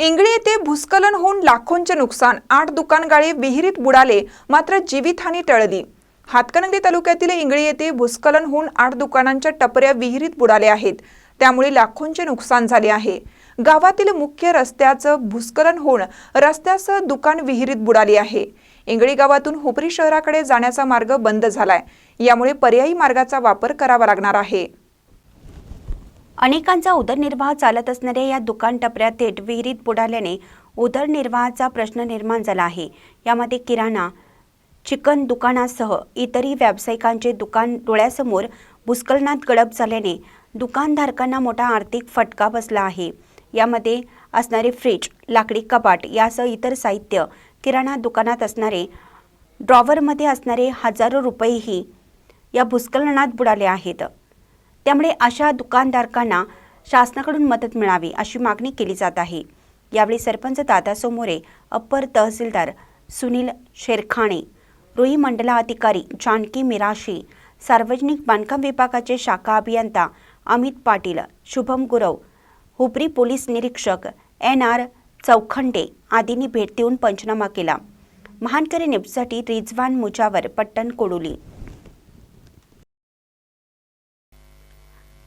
इंगळी येथे भूस्खलन होऊन लाखोंचे नुकसान आठ दुकानगाळे विहिरीत बुडाले मात्र जीवितहानी टळली. हातकणंगले तालुक्यातील इंगळी येथे भूस्खलन होऊन आठ दुकानांच्या टपऱ्या विहिरीत बुडाल्या आहेत. त्यामुळे लाखोंचे नुकसान झाले आहे. गावातील मुख्य रस्त्याचं भूस्खलन होऊन रस्त्यासह दुकान विहिरीत बुडाली आहे. इंगळी गावातून हुपरी शहराकडे जाण्याचा मार्ग बंद झालाय. यामुळे पर्यायी मार्गाचा वापर करावा लागणार आहे. अनेकांचा उदरनिर्वाह चालत असणाऱ्या या दुकान टपऱ्या थेट विहिरीत बुडाल्याने उदरनिर्वाहाचा प्रश्न निर्माण झाला आहे. यामध्ये किराणा चिकन दुकानासह इतरही व्यावसायिकांचे दुकान डोळ्यासमोर भूस्खलनात गडप झाल्याने दुकानधारकांना मोठा आर्थिक फटका बसला आहे. यामध्ये असणारे फ्रीज लाकडी कपाट यासह इतर साहित्य किराणा दुकानात असणारे ड्रॉवरमध्ये असणारे हजारो रुपयेही या भूस्खलनात बुडाले आहेत. त्यामुळे अशा दुकानधारकांना शासनाकडून मदत मिळावी अशी मागणी केली जात आहे. यावेळी सरपंच दादा सोमोरे अप्पर तहसीलदार सुनील शेरखाणे रुई मंडला अधिकारी जानकी मिराशी सार्वजनिक बांधकाम विभागाचे शाखा अभियंता अमित पाटील शुभम गुरव हुपरी पोलीस निरीक्षक एन आर चौखंडे आदींनी भेट देऊन पंचनामा केला. महानकरी नेपसाठी रिजवान मुजावर पट्टण कोडोली.